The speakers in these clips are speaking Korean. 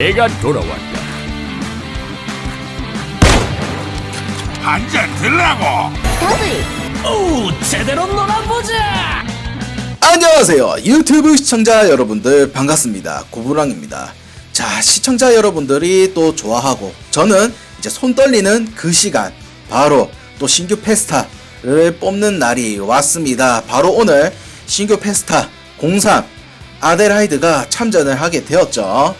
내가 돌아왔다. 한잔 들라고. 오, 제대로 놀아보자. 안녕하세요. 유튜브 시청자 여러분들 반갑습니다. 고부랑입니다. 자 시청자 여러분들이 또 좋아하고 저는 이제 손 떨리는 그 시간 바로 또 신규 페스타를 뽑는 날이 왔습니다. 바로 오늘 신규 페스타 03 아데라이드가 참전을 하게 되었죠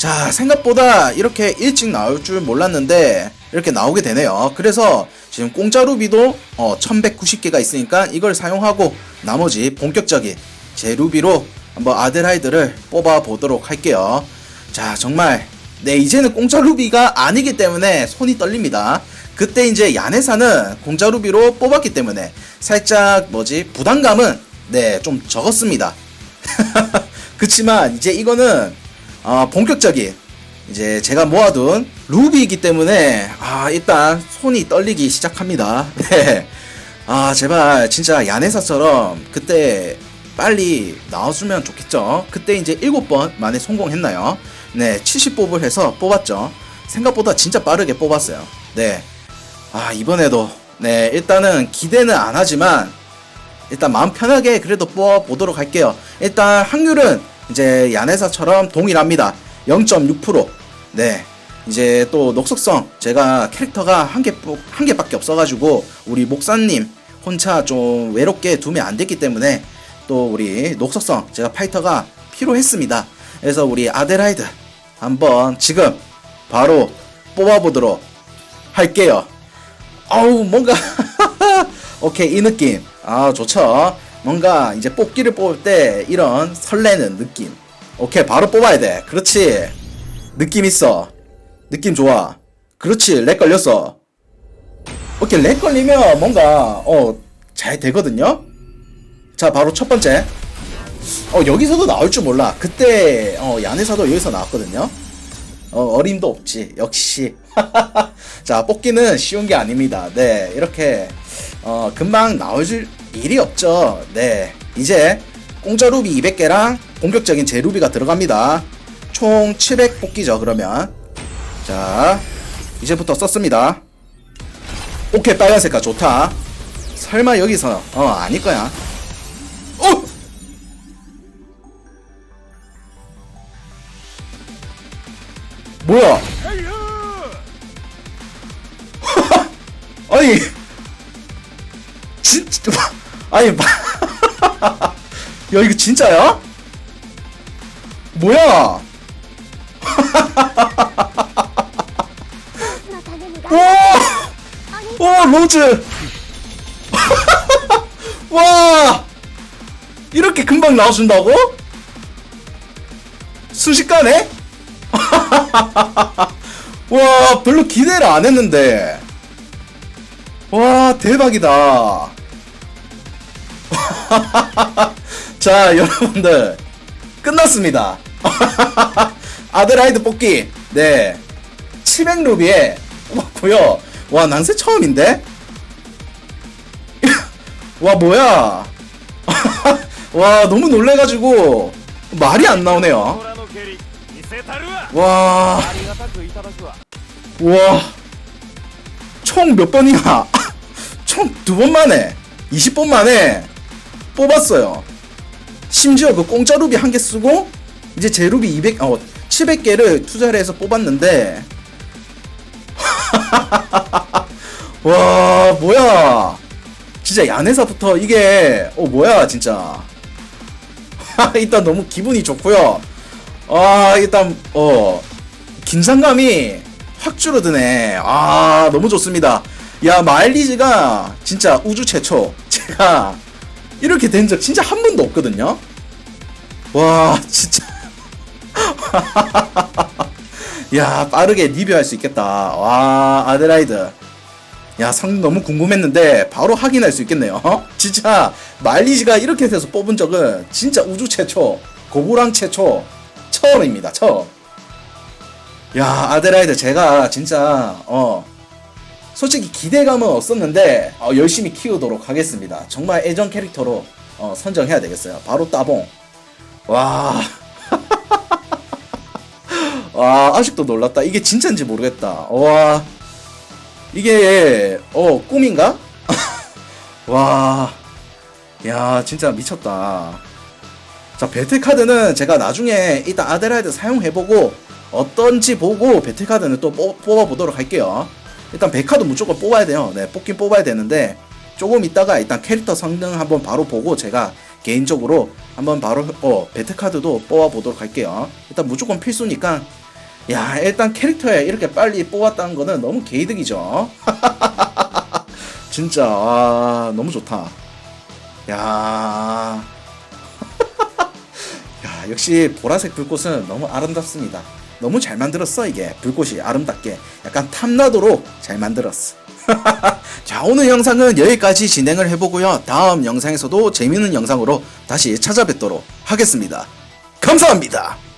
자 생각보다 이렇게 일찍 나올 줄 몰랐는데 이렇게 나오게 되네요. 그래서 지금 공짜 루비도 어, 1190개가 있으니까 이걸 사용하고 나머지 본격적인 제 루비로 한번 아데라이드를 뽑아 보도록 할게요. 자 정말 네 이제는 공짜 루비가 아니기 때문에 손이 떨립니다. 그때 이제 야네사는 공짜 루비로 뽑았기 때문에 살짝 뭐지 부담감은 네 좀 적었습니다. 그치만 이제 이거는 어, 본격적인 이제 제가 모아둔 루비이기 때문에 아 일단 손이 떨리기 시작합니다. 네. 아 제발 진짜 야네사처럼 그때 빨리 나와주면 좋겠죠. 그때 이제 7번 만에 성공했나요? 네, 70뽑을 해서 뽑았죠. 생각보다 진짜 빠르게 뽑았어요. 네. 아 이번에도 네 일단은 기대는 안 하지만 일단 마음 편하게 그래도 뽑아보도록 할게요. 일단 확률은 이제 야네사처럼 동일합니다. 0.6%. 네. 이제 또 녹색성 제가 캐릭터가 한 개, 한 개밖에 없어가지고 우리 목사님 혼자 좀 외롭게 두면 안 됐기 때문에 또 우리 녹색성 제가 파이터가 필요했습니다. 그래서 우리 아데라이드 한번 지금 바로 뽑아보도록 할게요. 아우 뭔가 오케이 이 느낌 아 좋죠 뭔가 이제 뽑기를 뽑을 때 이런 설레는 느낌. 오케이 바로 뽑아야 돼. 그렇지. 느낌 있어. 느낌 좋아. 그렇지 렉 걸렸어. 오케이 렉 걸리면 뭔가 어 잘 되거든요? 자 바로 첫 번째. 어 여기서도 나올 줄 몰라. 그때 어 야네사도 여기서 나왔거든요? 어, 어림도 없지. 역시. 자, 뽑기는 쉬운 게 아닙니다. 네, 이렇게, 어, 금방 나올 일이 없죠. 네. 이제, 공짜 루비 200개랑 본격적인 제 루비가 들어갑니다. 총 700 뽑기죠, 그러면. 자, 이제부터 썼습니다. 오케이, 빨간 색깔 좋다. 설마 여기서, 어, 아닐 거야. 어! 뭐야? 아니 진짜 아니 마- 야 이거 진짜야? 뭐야? 오! 오 로즈 와 이렇게 금방 나와준다고? 순식간에? 와 별로 기대를 안 했는데 와 대박이다 자, 여러분들. 끝났습니다. 아드라이드 뽑기. 네. 700루비에 뽑았고요 와, 난세 처음인데? 와, 뭐야. 와, 너무 놀래가지고 말이 안 나오네요. 와. 와. 총 몇 번이야? 총 두 번 만에. 20번 만에 뽑았어요. 심지어 그 공짜 루비 한 개 쓰고, 이제 제 루비 200, 어, 700개를 투자를 해서 뽑았는데, 와, 뭐야. 진짜 야네사부터 이게, 어, 뭐야, 진짜. 일단 너무 기분이 좋고요. 아, 일단, 어, 긴장감이 확 줄어드네. 아, 너무 좋습니다. 야, 마일리지가 진짜 우주 최초. 제가 이렇게 된 적 진짜 한 번도 없거든요. 와, 진짜. 야, 빠르게 리뷰할 수 있겠다. 와, 아데라이드. 야, 상 너무 궁금했는데 바로 확인할 수 있겠네요. 진짜 마일리지가 이렇게 돼서 뽑은 적은 진짜 우주 최초, 고부랑 최초 처음입니다. 처음. 야 아데라이드 제가 진짜 어 솔직히 기대감은 없었는데 어, 열심히 키우도록 하겠습니다. 정말 애정 캐릭터로 어, 선정해야 되겠어요. 바로 따봉. 와 와 아직도 놀랐다 이게 진짜인지 모르겠다 와 이게 어 꿈인가? 와, 야 진짜 미쳤다. 자 배틀 카드는 제가 나중에 일단 아데라이드 사용해보고 어떤지 보고 배틀 카드는 또 뽑, 뽑아보도록 할게요. 일단 백카드 무조건 뽑아야 돼요. 네 뽑긴 뽑아야 되는데 조금 있다가 일단 캐릭터 성능 한번 바로 보고 제가 개인적으로 한번 바로 어 배틀 카드도 뽑아보도록 할게요. 일단 무조건 필수니까 야 일단 캐릭터에 이렇게 빨리 뽑았다는 거는 너무 개이득이죠. 진짜 와 너무 좋다. 야. 야 역시 보라색 불꽃은 너무 아름답습니다. 너무 잘 만들었어 이게 불꽃이 아름답게 약간 탐나도록 잘 만들었어. 자 오늘 영상은 여기까지 진행을 해보고요. 다음 영상에서도 재밌는 영상으로 다시 찾아뵙도록 하겠습니다. 감사합니다.